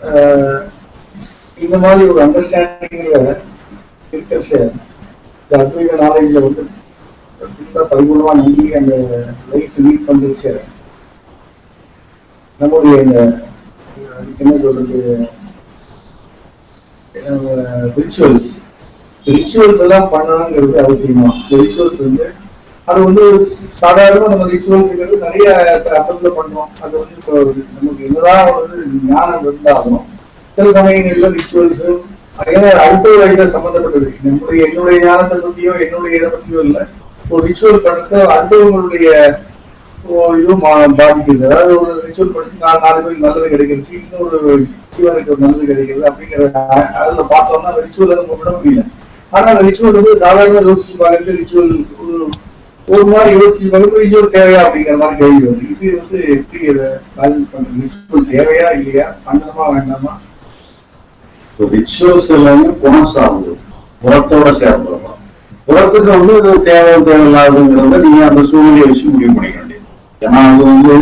ஆஹ், இந்த மாதிரி ஒரு அண்டர்ஸ்டாண்டிங்ல இருக்க இந்த அத்வைத நாலேஜ்ல வந்து ஃபுல்லா பரிபூர்ணமா நம்பி அந்த லைஃப் லீட் பண்ணிருச்சு நம்முடைய இந்த என்ன சொல்றது? ரிச்சுவல்ஸ் ரிச்சுவல்ஸ் எல்லாம் பண்ணணுங்கிறது அவசியமா? ரிச்சுவல்ஸ் வந்து அது வந்து சாதாரண நம்ம ரிச்சுவல்ஸ்ங்கிறது நிறைய ச- அர்த்தத்துல அது வந்து இப்போ நமக்கு என்னதான் வந்து ஞானம் இருந்தாலும் சில சமயங்கள்ல ரிச்சுவல்ஸ் ஏன்னா அடுத்த வழியில சம்பந்தப்பட்டது. நம்முடைய என்னுடைய ஞானத்தை பத்தியோ என்னுடைய இதை பத்தியோ இல்ல. ஒரு ரிச்சுவல் பண்றது அடுத்தவங்களுடைய ஓ, இதுவும் பாதிக்கிறது. பாதிக்குது அதாவது ஒரு ரிச்சுவல் படிச்சு நாலு நாலு பேருக்கு நல்லது கிடைக்கிறது இன்னொரு ஜீவனுக்கு ஒரு நல்லது கிடைக்கிறது அப்படிங்கிற அதுல பார்த்தோம்னா ரிச்சுவல் நம்ம விட முடியல ஆனா ரிச்சுவல் வந்து சாதாரண யோசிச்சு பார்க்கறது ரிச்சுவல் ஒரு மாதிரி யோசிச்சு பார்க்கறது தேவையா அப்படிங்கிற மாதிரி கேள்வி வருது. இது வந்து எப்படி அதை பேலன்ஸ் பண்றது? ரிச்சுவல் தேவையா இல்லையா? பண்ணணுமா வேண்டாமா? ரிச்சுவல்ஸ் எல்லாமே குணம் சார்ந்தது. புறத்தோட சேர்ந்ததுதான் புறத்துக்கு வந்து இது தேவை தேவையில்லாதுங்கிறத நீங்க அந்த சூழ்நிலையை வச்சு முடிவு பண்ணிக்க வேண்டியது. ஏன்னா அது வந்து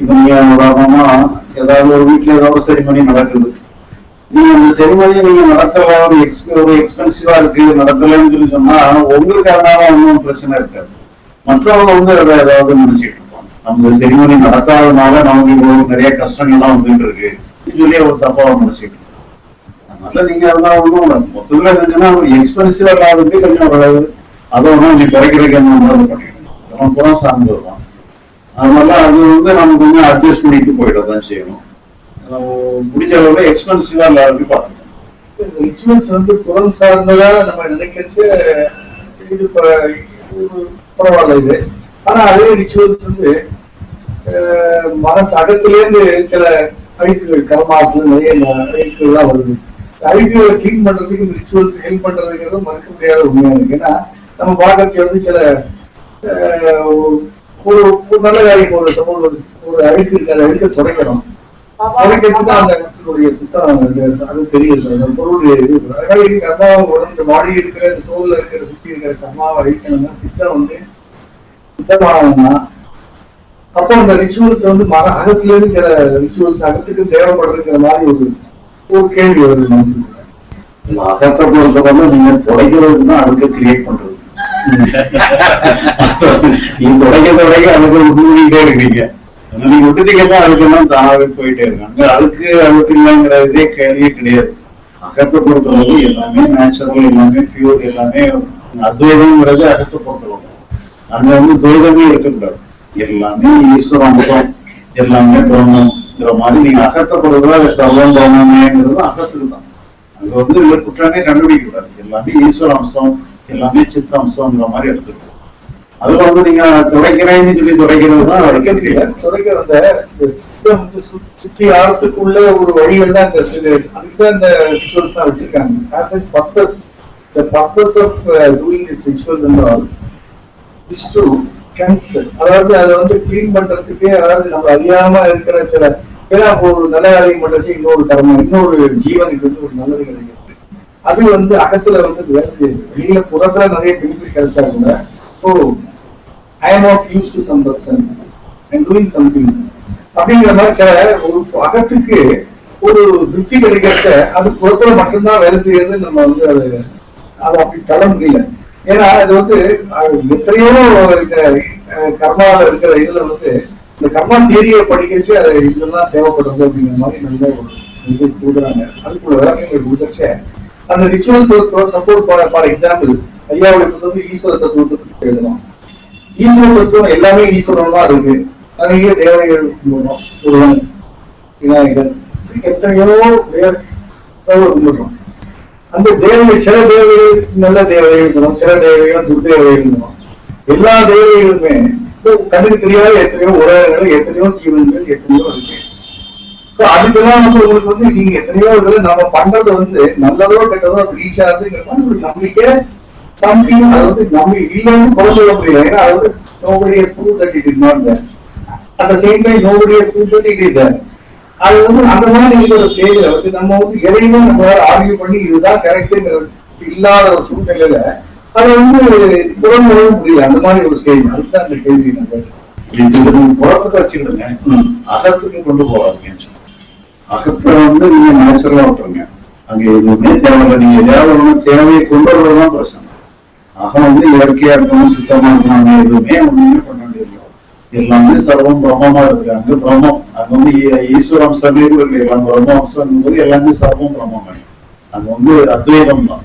இப்ப நீங்க உதாரணமா ஏதாவது ஒரு வீட்டுல ஏதாவது செரிமனி நடக்குது. நீங்க அந்த செரிமனியை நீங்க நடத்தல ஒரு எக்ஸ் ஒரு எக்ஸ்பென்சிவா இருக்கு நடத்தலன்னு சொல்லி சொன்னா உங்களுக்கு அதனால ஒன்றும் பிரச்சனை இருக்காது. மற்றவங்க வந்து அதை ஏதாவது நினைச்சிட்டு இருப்பாங்க. நம்ம செரிமனி நடத்தாதனால நமக்கு இவ்வளவு நிறைய கஷ்டங்கள்லாம் வந்துட்டு இருக்கு. சொல்லி ஒரு தப்பா நினைச்சிட்டு இருப்பாங்க. அதனால நீங்க அதெல்லாம் ஒண்ணும் மொத்தத்துல என்னன்னா ஒரு எக்ஸ்பென்சிவா இல்லாததுக்கு கொஞ்சம் ஓரளவு அதை ஒன்றும் நீ குறைக்கிறதுக்கு என்ன பண்ணாலும் பண்ணிக்கணும் அதெல்லாம் புறம் சார்ந்ததுதான். அதனால அது வந்து நம்ம கொஞ்சம் அட்ஜஸ்ட் பண்ணிட்டு போயிட தான் செய்யணும் முடிஞ்ச அளவுல எக்ஸ்பென்சிவா இல்லாததுக்கு பார்க்கணும் ரிச்சுவல்ஸ் வந்து புறம் சார்ந்ததா நம்ம நினைக்கிறது இது பரவாயில்ல இது. ஆனா அதே ரிச்சுவல்ஸ் வந்து அஹ், மனசு அகத்திலேருந்து சில அழுக்குகள் கர்மாஸ் நிறைய அழுக்குகள்லாம் வருது. அழுக்குகளை கிளீன் பண்றதுக்கு இந்த ரிச்சுவல்ஸ் ஹெல்ப் பண்றதுங்கிறது மறுக்க முடியாத உண்மையா இருக்கு. ஏன்னா நம்ம பார்க்கறது வந்து சில ஒரு ஒரு நல்ல காரியம் ஒரு சமூக ஒரு அழுக்கு இருக்கு துடைக்கணும் தொலைக்காட்சிதான் அந்த சுத்தம் அது உடம்பு பாடி இருக்கிற சோல்ல இருக்கிற சுத்தி இருக்கிற கர்மாவை அழிக்கணும்னா சித்தம் வந்து அப்போ அந்த ரிச்சுவல்ஸ் வந்து மர அகத்துல இருந்து சில ரிச்சுவல்ஸ் அகத்துக்கு தேவைப்படுறதுங்கிற மாதிரி ஒரு ஒரு கேள்வி வருது மனசுக்குள்ள அகத்தை பொறுத்தவரை நீங்க துடைக்கிறதுக்கு தான் அதுக்கு கிரியேட் பண்றது. நீ தொலைக்க தொலைக்க அதுக்கு ஊறிட்டே இருக்கீங்க. நீங்க விட்டுட்டீங்கன்னா அதுக்கெல்லாம் தானாவே போயிட்டே இருக்காங்க அதுக்கு அதுக்கு இல்லைங்கிற இதே கேள்வியே கிடையாது. அகத்தை பொறுத்தளவு எல்லாமே நேச்சுரல் எல்லாமே பியூர் எல்லாமே அத்வைதம்ங்கிறது அகத்தை பொறுத்தளவு அங்க வந்து துவைதமே இருக்கக்கூடாது. எல்லாமே ஈஸ்வர அம்சம் எல்லாமே பிரம்மம்ங்கிற மாதிரி நீங்க அகத்தை பொறுத்தவரை சர்வம் பிரம்மமேங்கிறது அகத்துக்கு தான். அங்க வந்து இதுல குற்றமே கண்டுபிடிக்க கூடாது எல்லாமே ஈஸ்வர அம்சம் எல்லாமே சித்த அம்சம்ங்கிற மாதிரி எடுத்துக்கணும். அது வந்து நீங்க துடைக்கிறேன்னு சொல்லி துடைக்கிறது தான் துடைக்கிறது இல்ல, துடைக்கிற அந்த சித்தம் வந்து சு- சுற்றி ஆழத்துக்குள்ள ஒரு வழிகள் தான் இந்த சில அதுக்கு தான் இந்த ரிச்சுவல்ஸ் தான் வச்சிருக்காங்க. As such purpose the purpose of doing is this rituals all all is அதாவது அதை வந்து கிளீன் பண்றதுக்கு அதாவது நம்ம அறியாம இருக்கிற சில ஏன்னா ஒரு நல்ல காரியம் பண்றச்சு இன்னொரு தர்மம் இன்னொரு ஜீவனுக்கு வந்து ஒரு நல்லது கிடைக்கிறது அது வந்து அகத்துல வந்து வேலை செய்யுது. வெளியில புறத்துல நிறைய பெனிஃபிட் கிடைச்சா கூட. ஓ I am of use to some person and doing something அப்படிங்கிற மாதிரி சில ஒரு அகத்துக்கு ஒரு திருப்தி கிடைக்கிறத அது புறத்துல மட்டும்தான் வேலை செய்யறது நம்ம வந்து அது அது அப்படி தர முடியல. ஏன்னா அது வந்து எத்தனையோ கர்மாவில் இருக்கிற இதுல வந்து இந்த கர்மா தேரியை படிக்கச்சு அது இதெல்லாம் தேவைப்படுறது அப்படிங்கிற மாதிரி நல்ல ஒரு இது கொடுக்குறாங்க. அதுக்குள்ள விளக்கங்கள் கொடுத்தச்ச அந்த ரிச்சுவல்ஸ் சப்போர்ட் ஃபார் எக்ஸாம்பிள் ஐயாவுடைய ஈஸ்வரத்தை ஈஸ்வர தத்துவத்தை எழுதணும் ஈஸ்வரன் தத்துவம் எல்லாமே ஈஸ்வரன் தான் இருக்கு. நிறைய தேவதைகள் கும்பிடுறோம் விநாயகர் எத்தனையோ கும்பிடுறோம் அந்த தேவதை சில தேவதைகள் நல்ல தேவதைகள் இருக்கணும் சில தேவதைகள் துர்தேவதைகள் இருக்கணும் எல்லா தேவதைகளுமே கண்ணுக்கு தெரியாத எத்தனையோ உறவுகள் எத்தனையோ ஜீவன்கள் எத்தனையோ இருக்கு. சோ அதுக்கெல்லாம் வந்து உங்களுக்கு வந்து நீங்க எத்தனையோ இதுல நம்ம பண்றது வந்து நல்லதோ கெட்டதோ அது ரீச் ஆகுதுங்கிற மாதிரி ஒரு நம்பிக்கை சம்திங் அது வந்து நம்பி இல்லைன்னு சொல்ல முடியல. ஏன்னா அது வந்து nobody prove that it is not there at the same time nobody prove that it is there அது வந்து அந்த மாதிரி இருக்கிற ஸ்டேஜ்ல வந்து நம்ம வந்து எதையுமே நம்மளால ஆர்கியூ பண்ணி இதுதான் கரெக்ட்ங்கிற இல்லாத ஒரு சூழ்நிலையில அது வந்து புறமுறவே முடியல. அந்த மாதிரி ஒரு ஸ்டேஜ் அதுதான் அந்த கேள்வி நீங்க புறத்துக்கு வச்சுக்கிடுங்க. அகத்துக்கு கொண்டு சொல்றேன். அகத்தை வந்து நீங்க நேச்சுரலா விட்டுருங்க அங்க எதுவுமே தேவையில்லை. நீங்க ஒண்ணு தேவையை கொண்டு வரதான் பிரச்சனை. அகம் வந்து இயற்கையா இருக்கணும் சுத்தமா இருக்கணும் எதுவுமே ஒண்ணுமே பண்ண வேண்டியதில்லை எல்லாமே சர்வம் பிரம்மமா இருக்கு அங்க பிரம்மம் அது வந்து ஈஸ்வர அம்சமே இருக்கு எல்லாம் பிரம்ம அம்சம் போது எல்லாமே சர்வம் பிரம்மம். அது வந்து அத்வைதம் தான்.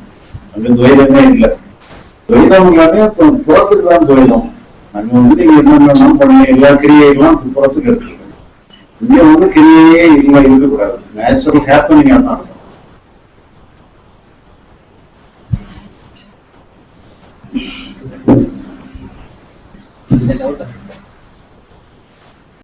அங்க துவைதமே இல்லை. துவைதம் இல்லாம இப்போ புறத்துக்கு தான் துவைதம். அங்க வந்து நீங்க என்னென்ன பண்ணி எல்லா கிரியைகளும் புறத்துக்கு எடுத்துருக்கணும் இங்க வந்து கிரியையே இல்லை இருக்கக்கூடாது நேச்சுரல் ஹேப்பனிங்கா தான் இருக்கும். de la otra.